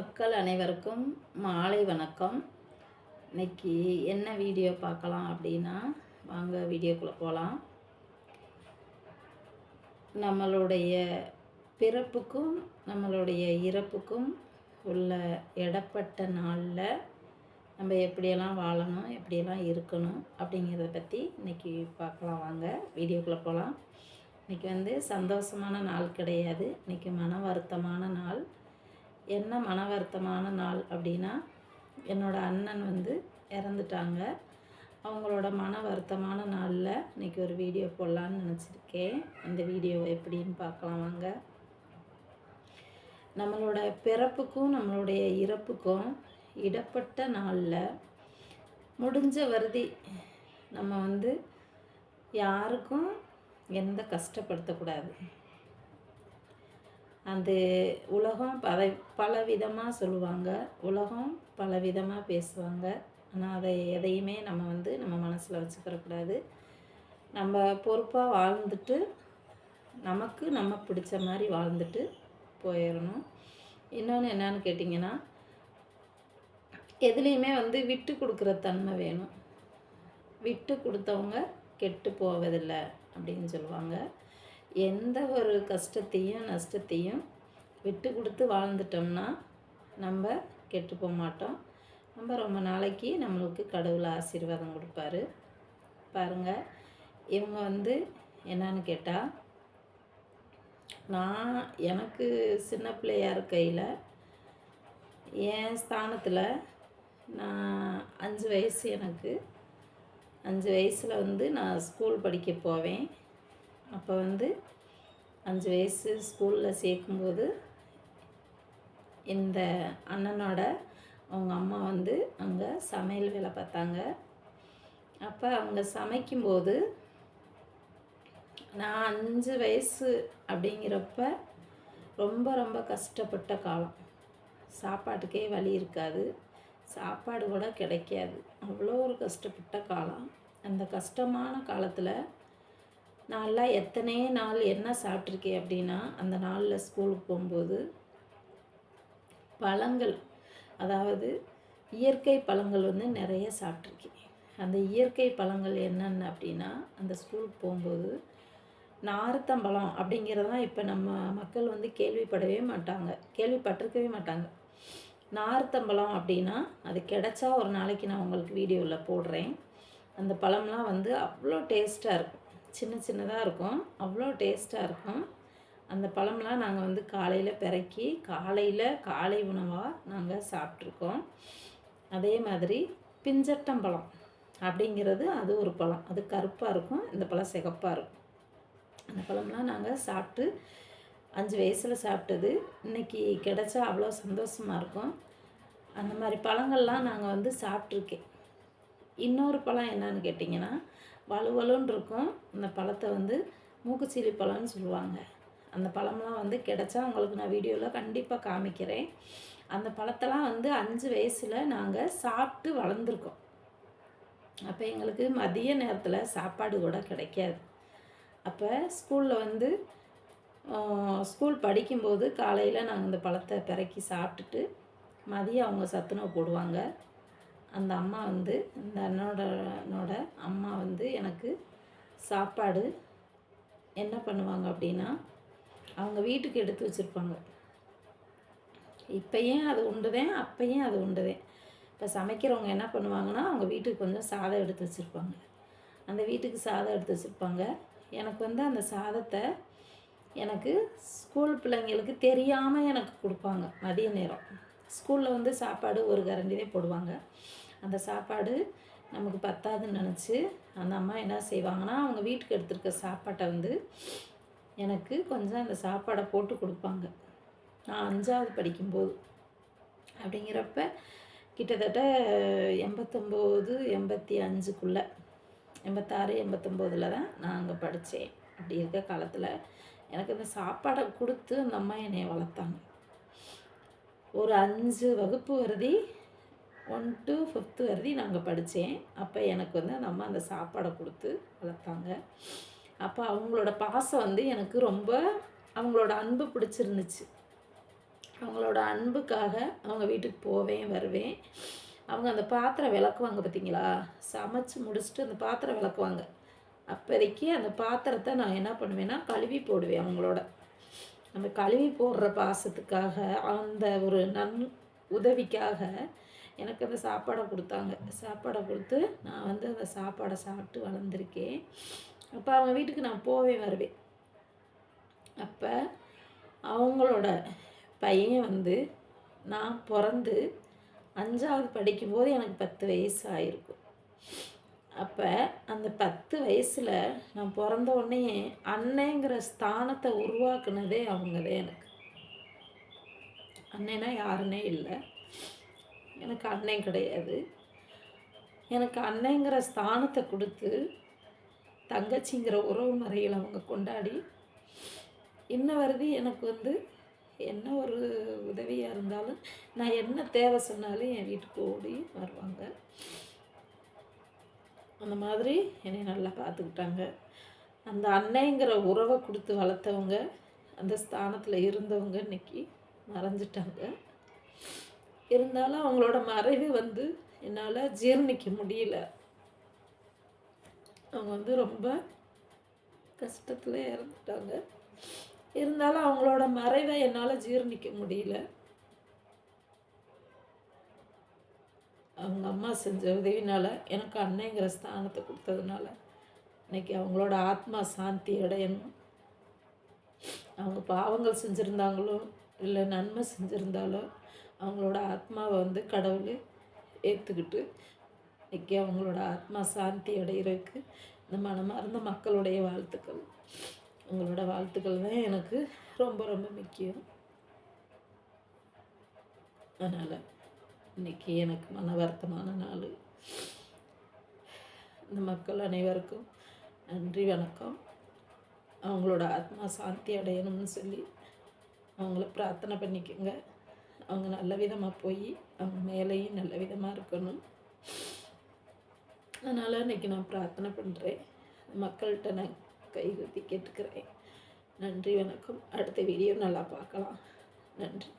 மக்கள் அனைவருக்கும் மாலை வணக்கம். இன்னைக்கு என்ன வீடியோ பார்க்கலாம் அப்படின்னா வாங்க வீடியோக்குள்ளே போகலாம் நம்மளுடைய பிறப்புக்கும் நம்மளுடைய இறப்புக்கும் உள்ள இடப்பட்ட நாளில் நம்ம எப்படியெல்லாம் வாழணும் எப்படியெல்லாம் இருக்கணும் அப்படிங்கிறத பற்றி இன்னைக்கு பார்க்கலாம் வாங்க. வீடியோக்குள்ளே போகலாம் இன்றைக்கி வந்து சந்தோஷமான நாள் கிடையாது. இன்றைக்கி மன வருத்தமான நாள். என்ன மன வருத்தமான நாள் அப்படின்னா என்னோடய அண்ணன் வந்து இறந்துட்டாங்க. அவங்களோட மன வருத்தமான நாளில் இன்றைக்கி ஒரு வீடியோ போடலான்னு நினச்சிருக்கேன். அந்த வீடியோவை எப்படின்னு பார்க்கலாம் வாங்க. நம்மளோட பிறப்புக்கும் நம்மளுடைய இறப்புக்கும் இடப்பட்ட நாளில் முடிஞ்ச வருதி நம்ம வந்து யாருக்கும் எந்த கஷ்டப்படுத்தக்கூடாது. அந்த உலகம் பல பல விதமாக சொல்லுவாங்க. உலகம் பல விதமாக பேசுவாங்க. ஆனால் அதை எதையுமே நம்ம வந்து நம்ம மனசில் வச்சுக்கிறக்கூடாது. நம்ம பொறுப்பாக வாழ்ந்துட்டு நமக்கு நம்ம பிடிச்ச மாதிரி வாழ்ந்துட்டு போயிடணும் இன்னொன்று என்னன்னு கேட்டிங்கன்னா எதுலேயுமே வந்து விட்டு கொடுக்குற தன்மை வேணும். விட்டு கொடுத்தவங்க கெட்டு போவதில்லை அப்படின்னு சொல்லுவாங்க. எந்த ஒரு கஷ்டத்தையும் நஷ்டத்தையும் விட்டு கொடுத்து வாழ்ந்துட்டோம்னா நம்ம கெட்டு போக மாட்டோம். நம்ம ரொம்ப நாளைக்கு நம்மளுக்கு கடவுள் ஆசீர்வாதம் கொடுப்பாரு. பாருங்கள் இவங்க வந்து என்னன்னு கேட்டால் நான் எனக்கு சின்ன பிள்ளையார் இருக்கையில் என் ஸ்தானத்தில் நான் அஞ்சு வயசு எனக்கு. அஞ்சு வயசில் வந்து நான் ஸ்கூல் படிக்க போவேன். அப்போ வந்து அஞ்சு வயசு ஸ்கூலில் சேர்க்கும்போது இந்த அண்ணனோட அவங்க அம்மா வந்து அங்கே சமையல் வேலை பார்த்தாங்க. அப்போ அவங்க சமைக்கும்போது நான் அஞ்சு வயசு அப்படிங்கிறப்ப ரொம்ப ரொம்ப கஷ்டப்பட்ட காலம். சாப்பாட்டுக்கே வழி இருக்காது. சாப்பாடு கூட கிடைக்காது. அவ்வளோ ஒரு கஷ்டப்பட்ட காலம். அந்த கஷ்டமான காலத்தில் நான்லாம் எத்தனை நாள் என்ன சாப்பிட்ருக்கேன் அப்படின்னா அந்த நாளில் ஸ்கூலுக்கு போகும்போது பழங்கள் அதாவது இயற்கை பழங்கள் வந்து நிறைய சாப்பிட்ருக்கேன். அந்த இயற்கை பழங்கள் என்னென்ன அப்படின்னா அந்த ஸ்கூலுக்கு போகும்போது நார்த்தம்பழம் அப்படிங்கிறதான் இப்போ நம்ம மக்கள் வந்து கேள்விப்படவே மாட்டாங்க. கேள்விப்பட்டிருக்கவே மாட்டாங்க. நார்த்தம்பழம் அப்படின்னா அது கிடச்சா ஒரு நாளைக்கு நான் உங்களுக்கு வீடியோவில் போடுறேன். அந்த பழம்லாம் வந்து அவ்வளோ டேஸ்ட்டாக இருக்கும். சின்ன சின்னதாக இருக்கும். அவ்வளோ டேஸ்ட்டாக இருக்கும். அந்த பழம்லாம் நாங்கள் வந்து காலையில் பிறக்கி காலையில் காலை உணவாக நாங்கள் சாப்பிட்ருக்கோம் அதே மாதிரி பிஞ்சட்டம் பழம் அப்படிங்கிறது அது ஒரு பழம். அது கருப்பாக இருக்கும் இந்த பழம் சிகப்பாக இருக்கும். அந்த பழம்லாம் நாங்கள் சாப்பிட்டு அஞ்சு வயசில் சாப்பிட்டது இன்றைக்கி கிடச்சா அவ்வளோ சந்தோஷமாக இருக்கும். அந்த மாதிரி பழங்கள்லாம் நாங்கள் வந்து சாப்பிட்ருக்கேன் இன்னொரு பழம் என்னன்னு கேட்டிங்கன்னா வலுவலுன்னு இருக்கும் அந்த பழத்தை வந்து மூக்குச்சீலி பழம்னு சொல்லுவாங்க. அந்த பழம்லாம் வந்து கிடச்சா உங்களுக்கு நான் வீடியோவில் கண்டிப்பாக காமிக்கிறேன். அந்த பழத்தெல்லாம் வந்து அஞ்சு வயசில் நாங்கள் சாப்பிட்டு வளர்ந்துருக்கோம். அப்போ எங்களுக்கு மதிய நேரத்தில் சாப்பாடு கூட கிடைக்காது. அப்போ ஸ்கூலில் வந்து ஸ்கூல் படிக்கும்போது காலையில் நாங்கள் இந்த பழத்தை பிறக்கி சாப்பிட்டுட்டு மதியம் அவங்க சத்துணவு போடுவாங்க. அந்த அம்மா வந்து இந்த அண்ணனோட அம்மா வந்து எனக்கு சாப்பாடு என்ன பண்ணுவாங்க அப்படின்னா அவங்க வீட்டுக்கு எடுத்து வச்சுருப்பாங்க. இப்போயும் அது உண்டுதேன் அப்பையும் அது உண்டுதேன் இப்போ சமைக்கிறவங்க என்ன பண்ணுவாங்கன்னா அவங்க வீட்டுக்கு கொஞ்சம் சாதம் எடுத்து வச்சுருப்பாங்க. அந்த வீட்டுக்கு சாதம் எடுத்து வச்சுருப்பாங்க. எனக்கு வந்து அந்த சாதத்தை எனக்கு ஸ்கூல் பிள்ளைங்களுக்கு தெரியாமல் எனக்கு கொடுப்பாங்க மதிய நேரம். ஸ்கூலில் வந்து சாப்பாடு ஒரு கரண்டிலே போடுவாங்க. அந்த சாப்பாடு நமக்கு பத்தாதுன்னு நினச்சி அந்த அம்மா என்ன செய்வாங்கன்னா அவங்க வீட்டுக்கு எடுத்துருக்க சாப்பாட்டை வந்து எனக்கு கொஞ்சம் அந்த சாப்பாடை போட்டு கொடுப்பாங்க. நான் அஞ்சாவது படிக்கும்போது. அப்படிங்கிறப்ப கிட்டத்தட்ட எண்பத்தொம்போது எண்பத்தி அஞ்சுக்குள்ளே எண்பத்தாறு எண்பத்தொம்போதில் தான் நான் அங்கே படித்தேன். அப்படி இருக்க காலத்தில் எனக்கு அந்த சாப்பாடை கொடுத்து அந்த அம்மா என்னை வளர்த்தாங்க. ஒரு அஞ்சு வகுப்பு வருதி ஒன் டு ஃபிஃப்த்து வருதி நாங்கள் படித்தேன் அப்போ எனக்கு வந்து அந்த அம்மா அந்த சாப்பாடை கொடுத்து வளர்த்தாங்க. அப்போ அவங்களோட பாசம் வந்து எனக்கு ரொம்ப அவங்களோட அன்பு பிடிச்சிருந்துச்சு. அவங்களோட அன்புக்காக அவங்க வீட்டுக்கு போவேன் வருவேன். அவங்க அந்த பாத்திரம் விளக்குவாங்க பார்த்தீங்களா சமைச்சு முடிச்சுட்டு அந்த பாத்திரம் விளக்குவாங்க. அப்போதைக்கு அந்த பாத்திரத்தை நான் என்ன பண்ணுவேன்னா கழுவி போடுவேன் அவங்களோட. அந்த கழுவி போடுற பாசத்துக்காக அந்த ஒரு நன் உதவிக்காக எனக்கு அந்த சாப்பாடை கொடுத்தாங்க. சாப்பாடை கொடுத்து நான் வந்து அந்த சாப்பாடை சாப்பிட்டு வளர்ந்துருக்கேன். அப்போ அவங்க வீட்டுக்கு நான் போவே வருவேன். அப்போ அவங்களோட பையன் வந்து நான் பிறந்து அஞ்சாவது படிக்கும்போது எனக்கு பத்து வயசு ஆயிருக்கும் அப்போ அந்த பத்து வயசில் நான் பிறந்த உடனே அன்னைங்கிற ஸ்தானத்தை உருவாக்குனதே அவங்களே எனக்கு. அண்ணனா யாருன்னே இல்லை. எனக்கு அண்ணன் கிடையாது. எனக்கு அண்ணங்கிற ஸ்தானத்தை கொடுத்து தங்கச்சிங்கிற உறவு முறையில் அவங்க கொண்டாடி இன்ன வருது எனக்கு வந்து என்ன ஒரு உதவியாக இருந்தாலும் நான் என்ன தேவை சொன்னாலும் என் வீட்டுக்கு ஓடி வருவாங்க. அந்த மாதிரி என்னை நல்லா பார்த்துக்கிட்டாங்க. அந்த அன்னைங்கிற உறவை கொடுத்து வளர்த்தவங்க அந்த ஸ்தானத்தில் இருந்தவங்க இன்னைக்கு மறைஞ்சிட்டாங்க இருந்தாலும் அவங்களோட மறைவு வந்து என்னால் ஜீர்ணிக்க முடியல. அவங்க வந்து ரொம்ப கஷ்டத்தில் இறந்துட்டாங்க. இருந்தாலும் அவங்களோட மறைவை என்னால் ஜீர்ணிக்க முடியல. அவங்க அம்மா செஞ்ச உதவினால் எனக்கு அன்னைங்கிற ஸ்தானத்தை கொடுத்ததுனால இன்றைக்கி அவங்களோட ஆத்மா சாந்தி அடையணும். அவங்க பாவங்கள் செஞ்சுருந்தாங்களோ இல்லை நன்மை செஞ்சுருந்தாலோ அவங்களோட ஆத்மாவை வந்து கடவுள் ஏற்றுக்கிட்டு இன்றைக்கி அவங்களோட ஆத்மா சாந்தி அடைகிறதுக்கு இந்த மனமார்ந்த மக்களுடைய வாழ்த்துக்கள். உங்களோட வாழ்த்துக்கள் தான் எனக்கு ரொம்ப ரொம்ப முக்கியம். அதனால் இன்னைக்கு எனக்கு மன வருத்தமான நாள். இந்த மக்கள் அனைவருக்கும் நன்றி வணக்கம். அவங்களோட ஆத்மா சாந்தி அடையணும்னு சொல்லி அவங்கள பிரார்த்தனை பண்ணிக்கோங்க. அவங்க நல்ல விதமாக போய் அவங்க மேலேயும் நல்ல விதமாக இருக்கணும். அதனால் இன்றைக்கி நான் பிரார்த்தனை பண்ணுறேன் மக்கள்கிட்ட நான் கைகூத்தி கேட்டுக்கிறேன். நன்றி வணக்கம். அடுத்த வீடியோ நல்லா பார்க்கலாம். நன்றி.